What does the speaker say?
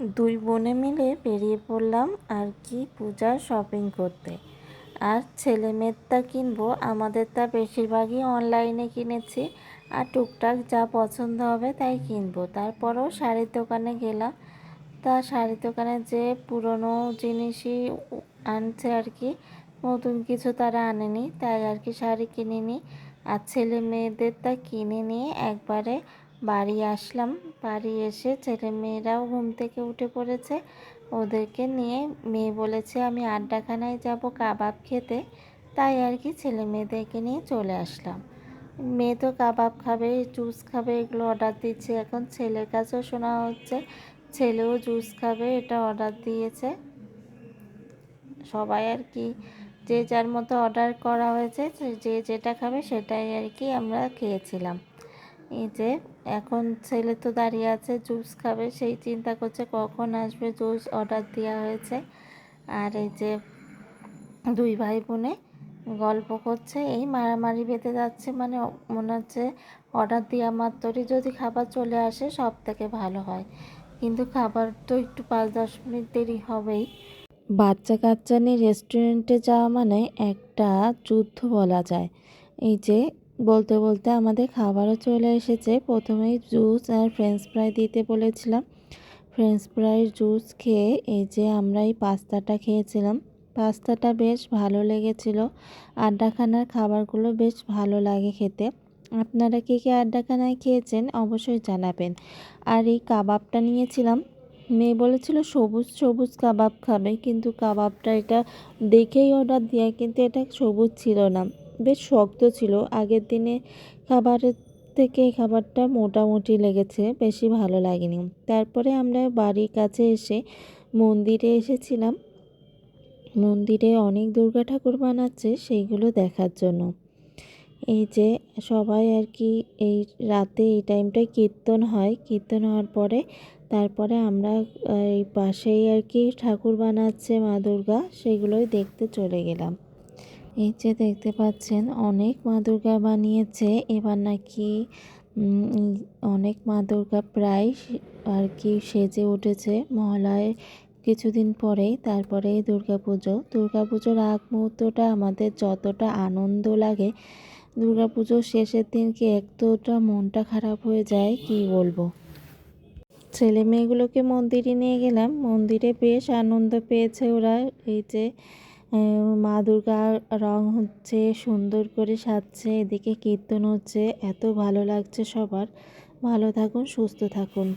দুই বোনে মিলে বেরিয়ে পড়লাম আর কি পূজার শপিং করতে। আর ছেলে মেয়েরটা কিনবো, আমাদের তা বেশিরভাগই অনলাইনে কিনেছি। আর টুকটাক যা পছন্দ হবে তাই কিনবো। তারপরও শাড়ির দোকানে গেলাম। তা শাড়ির দোকানে যে পুরনো জিনিসই আনছে আর কি, নতুন কিছু তারা আনেনি, তাই আর কি শাড়ি কিনিনি। আর ছেলে মেয়েদের তা কিনে নিয়ে একবারে বাড়ি আসলাম। বাড়ি এসে ছেলে মেয়েরাও ঘুম থেকে উঠে পড়েছে। ওদেরকে নিয়ে মেয়ে বলেছে, আমি আড্ডাখানায় যাব কাবাব খেতে। তাই আর কি ছেলে মেয়েদেরকে নিয়ে চলে আসলাম। মেয়ে তো কাবাব খাবে, জুস খাবে, এগুলো অর্ডার দিচ্ছে। এখন ছেলের কাছেও শোনা হচ্ছে, ছেলেও জুস খাবে, এটা অর্ডার দিয়েছে। সবাই আর কি, যে যার মতো অর্ডার করা হয়েছে, যে যেটা খাবে সেটাই আর কি আমরা খেয়েছিলাম। এই যে এখন ছেলে তো দাঁড়িয়ে আছে, জুস খাবে, সেই চিন্তা করছে কখন আসবে জুস অর্ডার দেওয়া হয়েছে। আর এই যে দুই ভাই বোনে গল্প করছে, এই মারামারি বেঁধে যাচ্ছে মানে মনে হচ্ছে অর্ডার দেওয়া মাত্রই যদি খাবার চলে আসে সব থেকে ভালো হয়। কিন্তু খাবার তো একটু পাঁচ দশ মিনিট দেরি হবেই। বাচ্চা কাচ্চা নিয়ে রেস্টুরেন্টে যাওয়া মানে একটা যুদ্ধ বলা যায়। এই যে বলতে বলতে আমাদের খাবারও চলে এসেছে। প্রথমেই জুস আর ফ্রেঞ্চ ফ্রাই দিতে বলেছিলাম। ফ্রেঞ্চ ফ্রাইয়ের জুস খেয়ে এই যে আমরা এই পাস্তাটা খেয়েছিলাম। পাস্তাটা বেশ ভালো লেগেছিল। আড্ডাখানার খাবারগুলো বেশ ভালো লাগে খেতে। আপনারা কে কে আড্ডাখানায় খেয়েছেন অবশ্যই জানাবেন। আর এই কাবাবটা নিয়েছিলাম। মেয়ে বলেছিল, সবুজ সবুজ কাবাব খাবে। কিন্তু কাবাবটা এটা দেখেই অর্ডার দেওয়া কিন্তু এটা সবুজ ছিল না। বেশ শক্ত ছিল। আগের দিনে খাবারের থেকে খাবারটা মোটামুটি লেগেছে, বেশি ভালো লাগেনি। তারপরে আমরা বাড়ির কাছে এসে মন্দিরে এসেছিলাম। মন্দিরে অনেক দুর্গা ঠাকুর বানাচ্ছে সেইগুলো দেখার জন্য। এই যে সবাই আর কি এই রাতে এই টাইমটায় কীর্তন হয়। কীর্তন হওয়ার পরে তারপরে আমরা এই পাশেই আর কি ঠাকুর বানাচ্ছে মা দুর্গা সেগুলোই দেখতে চলে গেলাম। এই যে দেখতে পাচ্ছেন, অনেক মা দুর্গা বানিয়েছে। এবার নাকি অনেক মা দুর্গা প্রায় আর কি সেজে উঠেছে মহালয়ের কিছুদিন পরেই। তারপরে দুর্গা পুজো দুর্গা পুজোর আগ মুহূর্তটা আমাদের যতটা আনন্দ লাগে দুর্গা পুজোর শেষের দিনকে এতটা মনটা খারাপ হয়ে যায়, কি বলব? ছেলে মেয়েগুলোকে মন্দিরে নিয়ে গেলাম। মন্দিরে বেশ আনন্দ পেয়েছে ওরা। এই যে মা দুর্গার রং হচ্ছে সুন্দর করে সাজছে, এদিকে কীর্তন হচ্ছে, এত ভালো লাগছে সবার। ভালো থাকুন, সুস্থ থাকুন।